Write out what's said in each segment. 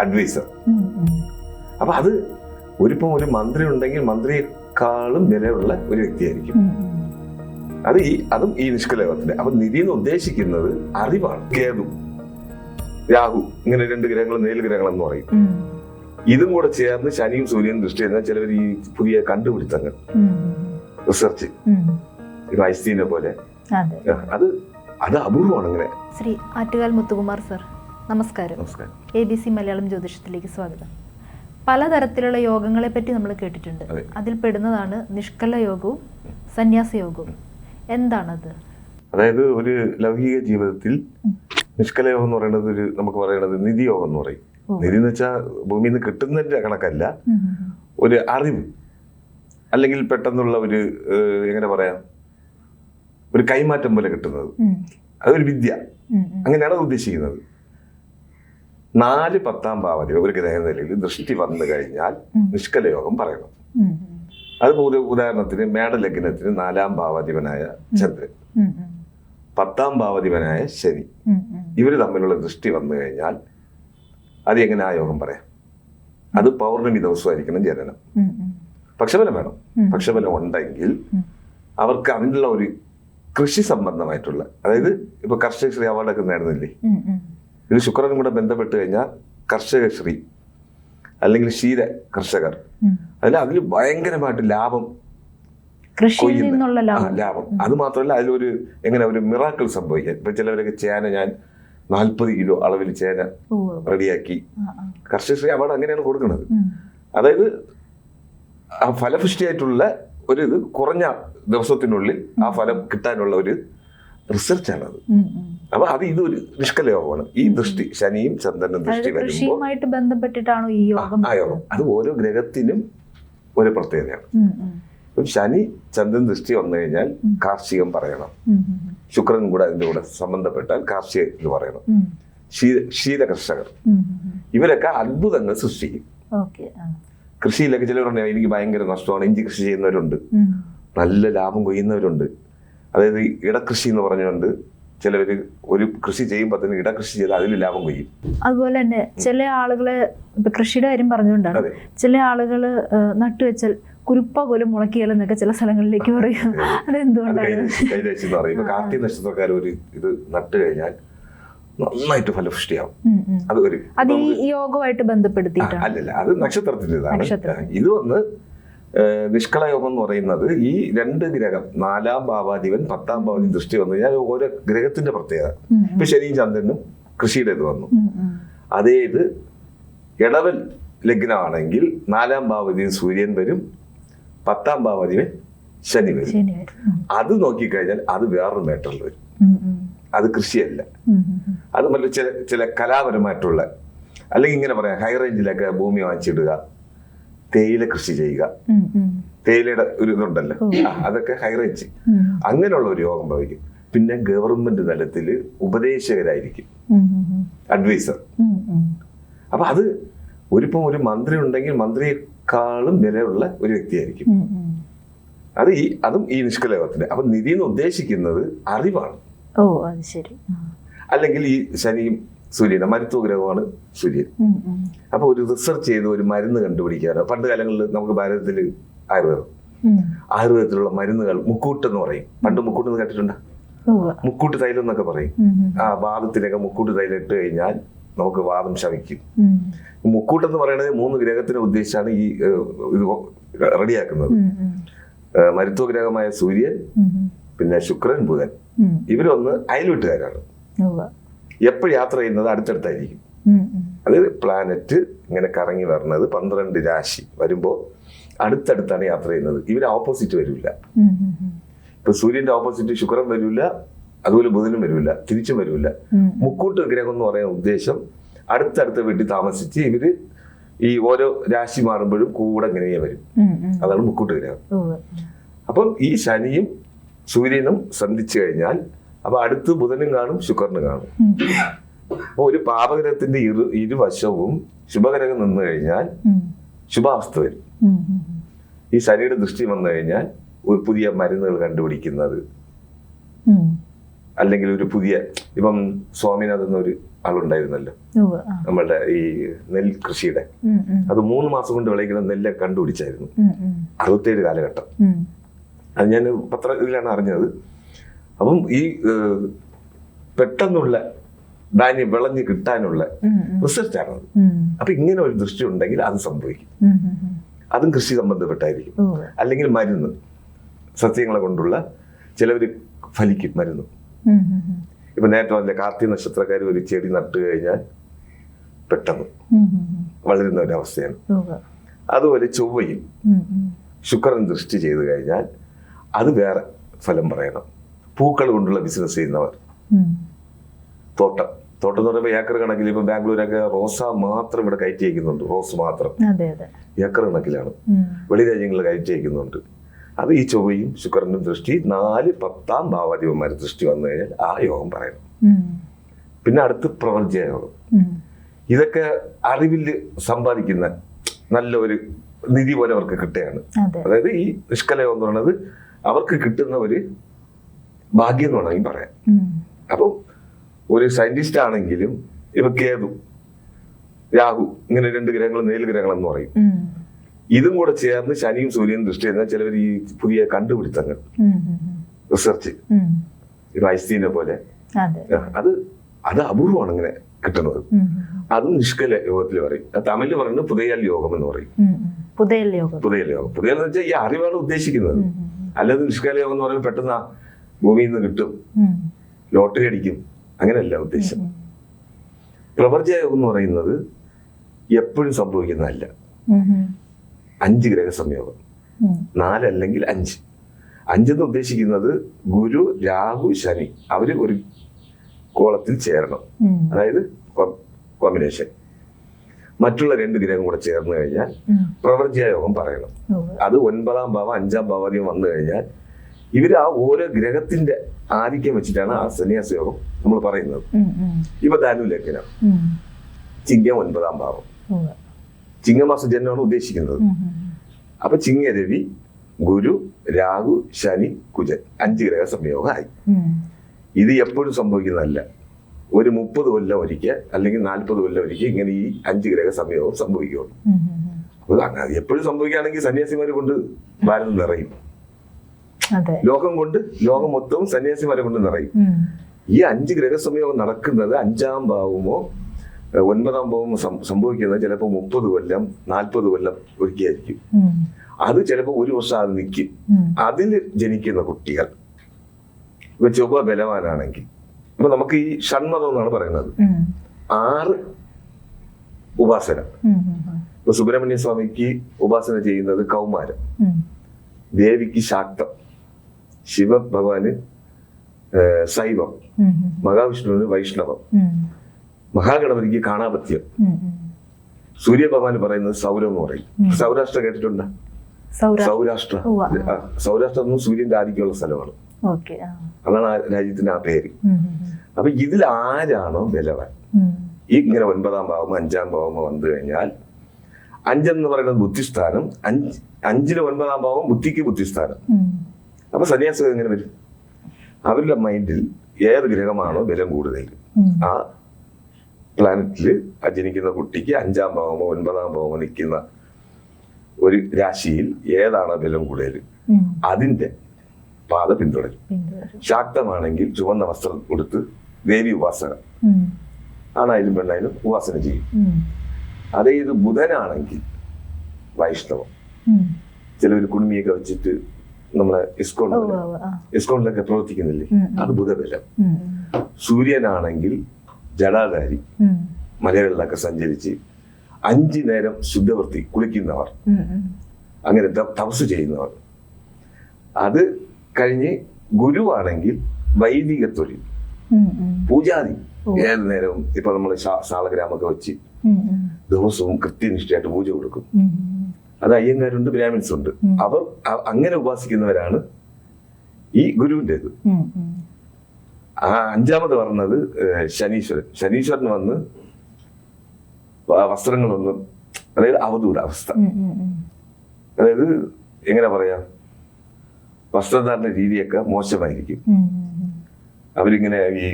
Adviser. അപ്പൊ അത് ഒരിപ്പം ഒരു മന്ത്രി ഉണ്ടെങ്കിൽ മന്ത്രിയെക്കാളും വിലയുള്ള ഒരു വ്യക്തിയായിരിക്കും. അത് ഈ അതും ഈ നിഷ്കലയോഗത്തിന്റെ അപ്പൊ നിധി എന്ന് ഉദ്ദേശിക്കുന്നത് അറിവാണ് കേതു. രാഹു ഇങ്ങനെ രണ്ട് ഗ്രഹങ്ങൾ നേൽ ഗ്രഹങ്ങൾ എന്ന് പറയും ഇതും കൂടെ ചേർന്ന് ശനിയും സൂര്യനും ദൃഷ്ടി എന്നാൽ ചിലവർ ഈ പുതിയ കണ്ടുപിടുത്തങ്ങൾ റിസർച്ച്. ഇപ്പൊ ഐസ്തീനെ പോലെ. അതെ. അത് അത് അപൂർവമാണ് അങ്ങനെ. ശ്രീ ആറ്റുകാൽ മുത്തുകുമാർ സർ. നമസ്കാരം. എ ബി സി മലയാളം ജ്യോതിഷത്തിലേക്ക് സ്വാഗതം. പലതരത്തിലുള്ള യോഗങ്ങളെ പറ്റി നമ്മൾ കേട്ടിട്ടുണ്ട്. അതിൽ പെടുന്നതാണ് നിഷ്കല യോഗവും സന്യാസ യോഗവും. എന്താണത്? അതായത് ഒരു ലൗകിക ജീവിതത്തിൽ നിഷ്കല യോഗം എന്ന് പറയുന്നത് ഒരു നമുക്ക് പറയുന്നത് നിധി യോഗം എന്ന് പറയും. നിധി എന്ന് വെച്ചാൽ ഭൂമിയിൽ നിന്ന് കിട്ടുന്നതിന്റെ കണക്കല്ല. ഒരു അറിവ്. അല്ലെങ്കിൽ പെട്ടെന്നുള്ള ഒരു എങ്ങനെ പറയാം? ഒരു കൈമാറ്റം പോലെ കിട്ടുന്നത്. അതൊരു വിദ്യ. അങ്ങനെയാണ് ഉദ്ദേശിക്കുന്നത്. നാല് പത്താം ഭാവതി ഒരു ഗ്രഹ നിലയിൽ ദൃഷ്ടി വന്നു കഴിഞ്ഞാൽ. നിഷ്കലയോഗം പറയണം ഉം, ഉം, അത് ഒരു ഉദാഹരണത്തിന് മേടലഗ്നത്തിന് നാലാം ഭാവാധിപനായ ചന്ദ്രൻ. പത്താം ഭാവാധിപനായ ശനി. ഇവർ തമ്മിലുള്ള ദൃഷ്ടി വന്നു കഴിഞ്ഞാൽ അത് എങ്ങനെ ആ യോഗം പറയാം? അത് പൗർണമി ദിവസമായിരിക്കണം ജനനം. പക്ഷബലം വേണം. പക്ഷബലം ഉണ്ടെങ്കിൽ അവർക്ക് അതിനുള്ള ഒരു കൃഷി സംബന്ധമായിട്ടുള്ള അതായത് ഇപ്പൊ കർഷകശ്രീ അവാർഡൊക്കെ നേടുന്നില്ലേ? ഉം, ഉം. ഇത് ശുക്രനും കൂടെ ബന്ധപ്പെട്ട് കഴിഞ്ഞാൽ കർഷകശ്രീ അല്ലെങ്കിൽ ക്ഷീര കർഷകർ. അതിൽ അതിൽ ഭയങ്കരമായിട്ട് ലാഭം ലാഭം. അത് മാത്രമല്ല അതിലൊരു എങ്ങനെ ഒരു മിറാക്കിൾ സംഭവിക്കാൻ ഇപ്പൊ ചിലവരൊക്കെ ചേന ഞാൻ നാൽപ്പത് കിലോ അളവിൽ ചേന റെഡിയാക്കി. കർഷകശ്രീ അവാർഡ് അങ്ങനെയാണ് കൊടുക്കുന്നത്. അതായത് ആ ഫലപുഷ്ടിയായിട്ടുള്ള ഒരു ഇത് കുറഞ്ഞ ദിവസത്തിനുള്ളിൽ ആ ഫലം കിട്ടാനുള്ള ഒരു റിസർച്ചാണത്. അപ്പൊ അത് ഇതൊരു നിഷ്കലയോഗമാണ്. ഈ ദൃഷ്ടി ശനിയും ചന്ദ്രനും ദൃഷ്ടി വരുമ്പോൾ ബന്ധപ്പെട്ടിട്ടാണോ ഈ യോഗം ആ യോഗം. അത് ഓരോ ഗ്രഹത്തിനും ഒരു പ്രത്യേകതയാണ്. ഇപ്പം ശനി ചന്ദ്രൻ ദൃഷ്ടി വന്നു കഴിഞ്ഞാൽ. കാർഷികം പറയണം. ശുക്രൻ കൂടെ അതിന്റെ കൂടെ സംബന്ധപ്പെട്ടാൽ കാർഷിക ഇത് പറയണം. ക്ഷീര കർഷകർ. ഇവരൊക്കെ അത്ഭുതങ്ങൾ സൃഷ്ടിക്കും കൃഷിയിലൊക്കെ ചിലവരുണ്ട് എനിക്ക് ഭയങ്കര നഷ്ടമാണ് ഇഞ്ചി കൃഷി ചെയ്യുന്നവരുണ്ട്. നല്ല ലാഭം കൊയ്യുന്നവരുണ്ട്. അതായത് ഇടകൃഷി എന്ന് പറഞ്ഞുകൊണ്ട് ചിലവർ ഒരു കൃഷി ചെയ്യുമ്പോൾ തന്നെ ഇടകൃഷി ചെയ്ത് അതിൽ ലാഭം കൊയ്യും അതുപോലെ തന്നെ ചില ആളുകൾ ഇപ്പൊ കൃഷിയുടെ കാര്യം പറഞ്ഞുകൊണ്ടാണ്. ചില ആളുകൾ നട്ടുവെച്ചാൽ കുരുപ്പ പോലും മുളക്കിയാലെന്നൊക്കെ ചില സ്ഥലങ്ങളിലേക്ക് പറയും. അത് അതെന്തുകൊണ്ടാണ് കൈ- കൈതേശ് എന്ന് പറയും. കാർത്തിക നക്ഷത്രക്കാർ ഒരു ഇത് നട്ട് കഴിഞ്ഞാൽ നന്നായിട്ട് ഫലപുഷ്ടിയാവും. അത് ഒരു അത് ഈ യോഗമായിട്ട് ബന്ധപ്പെടുത്തി അല്ലല്ല അത് നക്ഷത്രത്തിന്റെതാണ്. ഇത് വന്ന് നിഷ്കളയോഗം എന്ന് പറയുന്നത് ഈ രണ്ട് ഗ്രഹം നാലാം ഭാവാധിപൻ പത്താം ഭാവാധിപൻ ദൃഷ്ടി വന്നു കഴിഞ്ഞാൽ ഓരോ ഗ്രഹത്തിന്റെ പ്രത്യേകത. ഇപ്പൊ ശനിയും ചന്ദ്രനും കൃഷിയുടെ ഇത് വന്നു. അതേ ഇത് ഇടവൽ ലഗ്നമാണെങ്കിൽ നാലാം ഭാവതിയിൽ സൂര്യൻ വരും പത്താം ഭാവതിവൻ ശനി വരും. അത് നോക്കിക്കഴിഞ്ഞാൽ അത് വേറൊരു മേട്ടറിൽ വരും. അത് കൃഷിയല്ല. അത് മറ്റു ചില ചില കലാപരമായിട്ടുള്ള അല്ലെങ്കിൽ ഇങ്ങനെ പറയാം ഹൈ റേഞ്ചിലൊക്കെ ഭൂമി വാങ്ങിച്ചിടുക തേയില കൃഷി ചെയ്യുക. തേയിലയുടെ ഒരു ഇതുണ്ടല്ലോ. അതൊക്കെ ഹൈറേഞ്ച് അങ്ങനെയുള്ള ഒരു യോഗം ഭവിക്കും. പിന്നെ ഗവൺമെന്റ് തലത്തിൽ ഉപദേശകരായിരിക്കും. അഡ്വൈസർ. അപ്പൊ അത് ഒരിപ്പം ഒരു മന്ത്രി ഉണ്ടെങ്കിൽ മന്ത്രിയെക്കാളും വിലയുള്ള ഒരു വ്യക്തിയായിരിക്കും. അത് ഈ അതും ഈ നിഷ്കലയോഗത്തിന്റെ അപ്പൊ നിധി എന്ന് ഉദ്ദേശിക്കുന്നത് അറിവാണ്. ഓ അത് ശരി. അല്ലെങ്കിൽ ഈ ശനിയും സൂര്യനും മരുത്വ ഗ്രഹമാണ് സൂര്യൻ. ഉം, ഉം. അപ്പൊ ഒരു റിസർച്ച് ചെയ്ത് ഒരു മരുന്ന് കണ്ടുപിടിക്കാറ് പണ്ട് കാലങ്ങളിൽ നമുക്ക് ഭാരതത്തിൽ ആയുർവേദം. ആയുർവേദത്തിലുള്ള മരുന്നുകൾ മുക്കൂട്ട് എന്ന് പറയും. പണ്ട് മുക്കൂട്ട് എന്ന് കേട്ടിട്ടുണ്ട്? മുക്കൂട്ട് തൈലം എന്നൊക്കെ പറയും. ആ വാദത്തിലൊക്കെ മുക്കൂട്ട് തൈലം ഇട്ട് കഴിഞ്ഞാൽ നമുക്ക് വാദം ശമിക്കും. ഉം, മുക്കൂട്ട് എന്ന് പറയുന്നത് മൂന്ന് ഗ്രഹത്തിനെ ഉദ്ദേശിച്ചാണ് ഈ ഇത് റെഡിയാക്കുന്നത്. ഉം, ഉം. മരുത്വ ഗ്രഹമായ സൂര്യൻ. പിന്നെ ശുക്രൻ ബുധൻ. ഇവരൊന്ന് അയൽവീട്ടുകാരാണ്. എപ്പോഴും യാത്ര ചെയ്യുന്നത് അടുത്തടുത്തായിരിക്കും. അതായത് പ്ലാനറ്റ് ഇങ്ങനെ കറങ്ങി വരുന്നത് പന്ത്രണ്ട് രാശി വരുമ്പോൾ അടുത്തടുത്താണ് യാത്ര ചെയ്യുന്നത് ഇവർ ഓപ്പോസിറ്റ് വരില്ല. ഇപ്പൊ സൂര്യന്റെ ഓപ്പോസിറ്റ് ശുക്രൻ വരില്ല അതുപോലെ ബുധനും വരില്ല തിരിച്ചും വരില്ല മുക്കൂട്ട് ഗ്രഹം എന്ന് പറയുന്ന ഉദ്ദേശം അടുത്തടുത്ത വീട്ടിൽ താമസിച്ച് ഇവർ ഈ ഓരോ രാശി മാറുമ്പോഴും കൂടെ ഇങ്ങനെ വരും. അതാണ് മുക്കൂട്ട് ഗ്രഹം. അപ്പം ഈ ശനിയും സൂര്യനും സന്ധിച്ചു കഴിഞ്ഞാൽ അപ്പൊ അടുത്ത് ബുധനും കാണും ശുക്രനും കാണും. അപ്പൊ ഒരു പാപഗ്രഹത്തിന്റെ ഇരു ഇരുവശവും ശുഭഗ്രഹം നിന്ന് കഴിഞ്ഞാൽ ശുഭാവസ്ഥ വരും. ഈ ശനിയുടെ ദൃഷ്ടി വന്നു കഴിഞ്ഞാൽ ഒരു പുതിയ മരുന്നുകൾ കണ്ടുപിടിക്കുന്നത് അല്ലെങ്കിൽ ഒരു പുതിയ ഇപ്പം സ്വാമിനാഥൻ എന്നൊരു ആളുണ്ടായിരുന്നല്ലോ. നമ്മളുടെ ഈ നെൽ കൃഷിയുടെ. അത് മൂന്ന് മാസം കൊണ്ട് വിളയിക്കുന്ന നെല്ല് കണ്ടുപിടിച്ചായിരുന്നു. അറുപത്തേഴ് കാലഘട്ടം. അത് ഞാൻ പത്രത്തിലാണ് അറിഞ്ഞത്. അപ്പം ഈ പെട്ടെന്നുള്ള ധാന്യം വിളഞ്ഞ് കിട്ടാനുള്ള റിസർച്ച് ആണ് അപ്പൊ ഇങ്ങനെ ഒരു ദൃഷ്ടി ഉണ്ടെങ്കിൽ അത് സംഭവിക്കും. അതും കൃഷി സംബന്ധപ്പെട്ടായിരിക്കും. അല്ലെങ്കിൽ മരുന്ന്. സസ്യങ്ങളെ കൊണ്ടുള്ള ചിലവര് ഫലിക്കും മരുന്ന്. ഇപ്പൊ നേരത്തെ പറഞ്ഞ കാർത്തിക നക്ഷത്രക്കാർ ഒരു ചെടി നട്ടു കഴിഞ്ഞാൽ പെട്ടെന്ന്. വളരുന്ന ഒരു അവസ്ഥയാണ്. അതുപോലെ ചൊവ്വയും. ശുക്രൻ ദൃഷ്ടി ചെയ്തു കഴിഞ്ഞാൽ അത് വേറെ ഫലം പറയണം. പൂക്കൾ കൊണ്ടുള്ള ബിസിനസ് ചെയ്യുന്നവർ തോട്ടം. തോട്ടം എന്ന് പറയുമ്പോൾ ഏക്കർ കണക്കിൽ ഇപ്പൊ ബാംഗ്ലൂരൊക്കെ റോസ മാത്രം ഇവിടെ കയറ്റി അയക്കുന്നുണ്ട് റോസ് മാത്രം. ഏക്കർ കണക്കിലാണ്. വെളി രാജ്യങ്ങളിൽ കയറ്റി അയക്കുന്നുണ്ട് അത് ഈ ചൊവ്വയും ശുക്രനും ദൃഷ്ടി നാല് പത്താം ഭാവാധിപന്മാരെ ദൃഷ്ടി വന്നു കഴിഞ്ഞാൽ ആ യോഗം പറയണം. പിന്നെ അടുത്ത് പ്രപഞ്ച യോഗം. ഇതൊക്കെ അറിവിൽ സമ്പാദിക്കുന്ന നല്ല ഒരു നിധി പോലെ അവർക്ക് കിട്ടുകയാണ്. അതായത് ഈ നിഷ്കലയോഗം എന്ന് പറയുന്നത് അവർക്ക് കിട്ടുന്ന ഒരു ഭാഗ്യം എന്ന് വേണമെങ്കിൽ പറയാം. അപ്പം ഒരു സയന്റിസ്റ്റ് ആണെങ്കിലും ഇപ്പൊ കേതു രാഹു ഇങ്ങനെ രണ്ട് ഗ്രഹങ്ങൾ നേൽ ഗ്രഹങ്ങൾ എന്ന് പറയും. ഇതും കൂടെ ചേർന്ന് ശനിയും സൂര്യനും ദൃഷ്ടി ചെയ്യുന്ന ചിലവർ ഈ പുതിയ കണ്ടുപിടുത്തങ്ങൾ. റിസർച്ച്. ഇപ്പൊ ഐസ്തീനെ പോലെ അതെ അത് അപൂർവമാണ് ഇങ്ങനെ കിട്ടുന്നത്. അതും നിഷ്കല യോഗത്തിൽ പറയും തമിഴിൽ പറയുന്നത് പുതയൽ യോഗം എന്ന് പറയും. പുതയൽ യോഗം പുതയൽ യോഗം പുതയൽ എന്ന് വെച്ചാൽ ഈ അറിവാണ് ഉദ്ദേശിക്കുന്നത്. അല്ലാതെ നിഷ്കല യോഗം എന്ന് പറയുമ്പോൾ പെട്ടെന്ന് ഭൂമിയിൽ നിന്ന് കിട്ടും ലോട്ടറി അടിക്കും. അങ്ങനെയല്ല ഉദ്ദേശം. പ്രപഞ്ചയോഗം യോഗം എന്ന് പറയുന്നത് എപ്പോഴും സംഭവിക്കുന്നതല്ല. അഞ്ച് ഗ്രഹ സംയോഗം നാലല്ലെങ്കിൽ അഞ്ച്. അഞ്ചെന്ന് ഉദ്ദേശിക്കുന്നത് ഗുരു രാഹു ശനി. അവർ ഒരു കോളത്തിൽ ചേരണം. അതായത് കോമ്പിനേഷൻ മറ്റുള്ള രണ്ട് ഗ്രഹം കൂടെ ചേർന്ന് കഴിഞ്ഞാൽ പ്രവർത്തിയായോഗം പറയണം. അത് ഒൻപതാം ഭാവം അഞ്ചാം ഭാവം വന്നു കഴിഞ്ഞാൽ ഇവർ ആ ഓരോ ഗ്രഹത്തിന്റെ ആധിക്യം വെച്ചിട്ടാണ് ആ സന്യാസ യോഗം നമ്മൾ പറയുന്നത്. ഇപ്പൊ ധാനുലേഖനം ഉം. ചിങ്ങം ഒൻപതാം ഭാവം. ചിങ്ങമാസ ജന്മമാണ് ഉദ്ദേശിക്കുന്നത്. അപ്പൊ ചിങ്ങരവി ഗുരു രാഹു ശനി കുജൻ അഞ്ച് ഗ്രഹ സംയോഗമായി. ഇത് എപ്പോഴും സംഭവിക്കുന്നതല്ല. ഒരു മുപ്പത് കൊല്ലം ഒരിക്കൽ അല്ലെങ്കിൽ നാൽപ്പത് കൊല്ലം ഒരിക്കൽ ഇങ്ങനെ ഈ അഞ്ച് ഗ്രഹ സംയോഗം സംഭവിക്കുകയുള്ളൂ എപ്പോഴും സംഭവിക്കുകയാണെങ്കിൽ സന്യാസിമാരെ കൊണ്ട് ഭാരതം നിറയും. ലോകം കൊണ്ട് ലോകം മൊത്തവും സന്യാസിമാരെ കൊണ്ട് നിറയും. ഈ അഞ്ച് ഗ്രഹസംയോഗം നടക്കുന്നത് അഞ്ചാം ഭാവമോ ഒൻപതാം ഭാവം സംഭവിക്കുന്നത് ചിലപ്പോൾ മുപ്പത് കൊല്ലം നാൽപ്പത് കൊല്ലം ഒരുക്കിയായിരിക്കും അത് ചിലപ്പോ ഒരു വർഷം അത് നിൽക്കും. അതിൽ ജനിക്കുന്ന കുട്ടികൾ. ഇപ്പൊ ചൊവ്വ ബലവാനാണെങ്കിൽ. ഇപ്പൊ നമുക്ക് ഈ ഷൺമതം എന്നാണ് പറയുന്നത്. ആറ് ഉപാസന. ഇപ്പൊ സുബ്രഹ്മണ്യ സ്വാമിക്ക് ഉപാസന ചെയ്യുന്നത് കൗമാരം. ദേവിക്ക് ശാക്തം. ശിവ ഭഗവാന് ഏഹ്, ശൈവം. മഹാവിഷ്ണുവിന് വൈഷ്ണവം. മഹാഗണപതിക്ക് കാണാപത്യം. സൂര്യഭഗവാൻ പറയുന്നത് സൗരം എന്ന് പറയും. സൗരാഷ്ട്ര കേട്ടിട്ടുണ്ട് സൗരാഷ്ട്ര സൗരാഷ്ട്ര എന്നും സൂര്യന്റെ ആധിക്യമുള്ള സ്ഥലമാണ്. അതാണ് ആ രാജ്യത്തിന്റെ ആ പേര്. അപ്പൊ ഇതിൽ ആരാണോ ബലവാൻ. ഈ ഇങ്ങനെ ഒൻപതാം ഭാവമോ അഞ്ചാം ഭാവമോ വന്നു കഴിഞ്ഞാൽ അഞ്ചെന്ന് പറയുന്നത് ബുദ്ധിസ്ഥാനം അഞ്ച് അഞ്ചിന് ഒൻപതാം ഭാവം ബുദ്ധിക്ക് ബുദ്ധിസ്ഥാനം. അപ്പൊ സന്യാസം എങ്ങനെ വരും? അവരുടെ മൈൻഡിൽ ഏത് ഗ്രഹമാണോ ബലം കൂടുതൽ. ആ പ്ലാനറ്റിൽ ജനിക്കുന്ന കുട്ടിക്ക് അഞ്ചാം ഭാവമോ ഒൻപതാം ഭാവമോ നിൽക്കുന്ന ഒരു രാശിയിൽ ഏതാണ് ബലം കൂടുതൽ? അതിന്റെ പാത പിന്തുടരും. ശാക്തമാണെങ്കിൽ ചുവന്ന വസ്ത്രം കൊടുത്ത് ദേവി ഉപാസന. ആണായാലും പെണ്ണായാലും ഉപാസന ചെയ്യും. അതേ ഇത് ബുധനാണെങ്കിൽ വൈഷ്ണവം. ചിലവർ കുടുമിയൊക്കെ വെച്ചിട്ട് നമ്മളെ ഇസ്കോൺ. ഇസ്കോണിലൊക്കെ പ്രവർത്തിക്കുന്നില്ലേ. അത് ബുധബലം സൂര്യനാണെങ്കിൽ ജടാധാരി. മലകളിലൊക്കെ സഞ്ചരിച്ച് അഞ്ചു നേരം ശുദ്ധവൃത്തി കുളിക്കുന്നവർ. അങ്ങനെ തപസ് ചെയ്യുന്നവർ അത് കഴിഞ്ഞ് ഗുരുവാണെങ്കിൽ വൈദിക തൊഴിൽ. പൂജാതി. ഏത് നേരവും ഇപ്പൊ നമ്മൾ ശാലഗ്രാമൊക്കെ വെച്ച്. ദിവസവും കൃത്യനിഷ്ഠയായിട്ട് പൂജ കൊടുക്കും. അത് അയ്യങ്കാരുണ്ട് ബ്രാഹ്മിൻസ് ഉണ്ട് അവർ അങ്ങനെ ഉപാസിക്കുന്നവരാണ് ഈ ഗുരുവിന്റെത്. ആ അഞ്ചാമത് പറഞ്ഞത് ശനീശ്വരൻ ശനീശ്വരൻ വന്ന് വസ്ത്രങ്ങളൊന്നും അതായത് അവധൂത അവസ്ഥ. അതായത് എങ്ങനെ പറയാം വസ്ത്രധാരണ രീതിയൊക്കെ മോശമായിരിക്കും. അവരിങ്ങനെ ഈ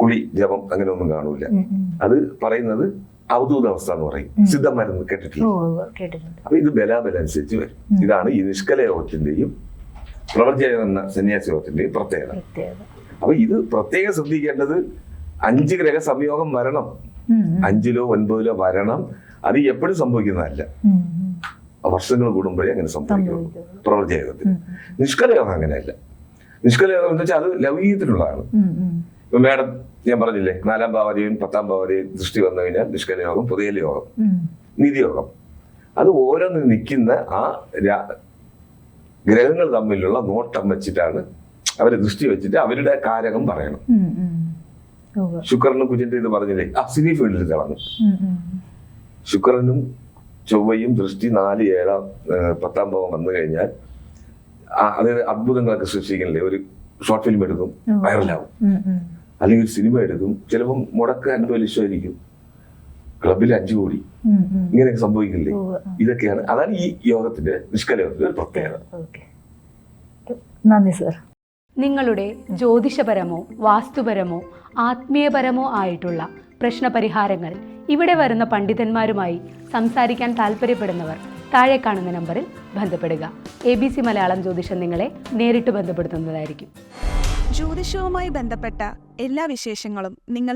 കുളി ജപം അങ്ങനെ ഒന്നും കാണൂല. അത് പറയുന്നത് അവധൂത അവസ്ഥ എന്ന് പറയും. സിദ്ധമരുന്ന് കേട്ടിട്ടില്ല? അപ്പൊ ഇത് ബലാബല അനുസരിച്ച് വരും. ഇതാണ് ഈ നിഷ്കല യോഗത്തിന്റെയും പ്രവർജയം എന്ന സന്യാസി യോഗത്തിന്റെയും പ്രത്യേകത. അപ്പൊ ഇത് പ്രത്യേകം ശ്രദ്ധിക്കേണ്ടത് അഞ്ച് ഗ്രഹ സംയോഗം വരണം. അഞ്ചിലോ ഒൻപതിലോ വരണം. അത് എപ്പോഴും സംഭവിക്കുന്നതല്ല. വർഷങ്ങൾ കൂടുമ്പോഴേ അങ്ങനെ സംഭവിക്കുള്ളൂ. പ്രവർത്തിയോഗത്തിൽ നിഷ്കലയോഗം അങ്ങനെയല്ല. നിഷ്കലയോഗം എന്ന് വെച്ചാൽ അത്. ഇപ്പൊ മേഡം ഞാൻ പറഞ്ഞില്ലേ നാലാം ഭാവതിയും പത്താം ഭാവതിയും ദൃഷ്ടി വന്നു കഴിഞ്ഞാൽ നിഷ്കലയോഗം പുതിയ യോഗം. നിധിയോഗം അത് ഓരോന്ന് നിൽക്കുന്ന ആ ഗ്രഹങ്ങൾ തമ്മിലുള്ള നോട്ടം വെച്ചിട്ടാണ് അവരെ ദൃഷ്ടി വെച്ചിട്ട് അവരുടെ കാരകം പറയണം. ശുക്രനും കുജന്റെ ഇത് പറഞ്ഞില്ലേ ആ സിനി ഫീൽഡിൽ ഉം. ശുക്രനും ചൊവ്വയും ദൃഷ്ടി നാല് ഏഴാം പത്താം ഭാവം വന്നു കഴിഞ്ഞാൽ അതിന് അത് അത്ഭുതങ്ങളൊക്കെ സൃഷ്ടിക്കണില്ലേ ഒരു ഷോർട്ട് ഫിലിം എടുക്കും. വൈറലാവും. അല്ലെങ്കിൽ ഒരു സിനിമ എടുക്കും ചിലപ്പം മുടക്ക് അൻപത് ലക്ഷമായിരിക്കും ക്ലബിൽ അഞ്ചു കോടി. ഇങ്ങനെയൊക്കെ സംഭവിക്കില്ലേ? ഇതൊക്കെയാണ്. അതാണ് ഈ യോഗത്തിന്റെ നിഷ്കലയോഗത്തിന്റെ ഒരു പ്രത്യേകത. ഓക്കെ. നന്ദി സർ. നിങ്ങളുടെ ജ്യോതിഷപരമോ വാസ്തുപരമോ ആത്മീയപരമോ ആയിട്ടുള്ള പ്രശ്നപരിഹാരങ്ങൾ ഇവിടെ വരുന്ന പണ്ഡിതന്മാരുമായി സംസാരിക്കാൻ താല്പര്യപ്പെടുന്നവർ താഴെ കാണുന്ന നമ്പറിൽ ബന്ധപ്പെടുക. എ ബി സി മലയാളം ജ്യോതിഷം നിങ്ങളെ നേരിട്ട് ബന്ധപ്പെടുത്തുന്നതായിരിക്കും. ജ്യോതിഷവുമായി ബന്ധപ്പെട്ട എല്ലാ വിശേഷങ്ങളും നിങ്ങളിൽ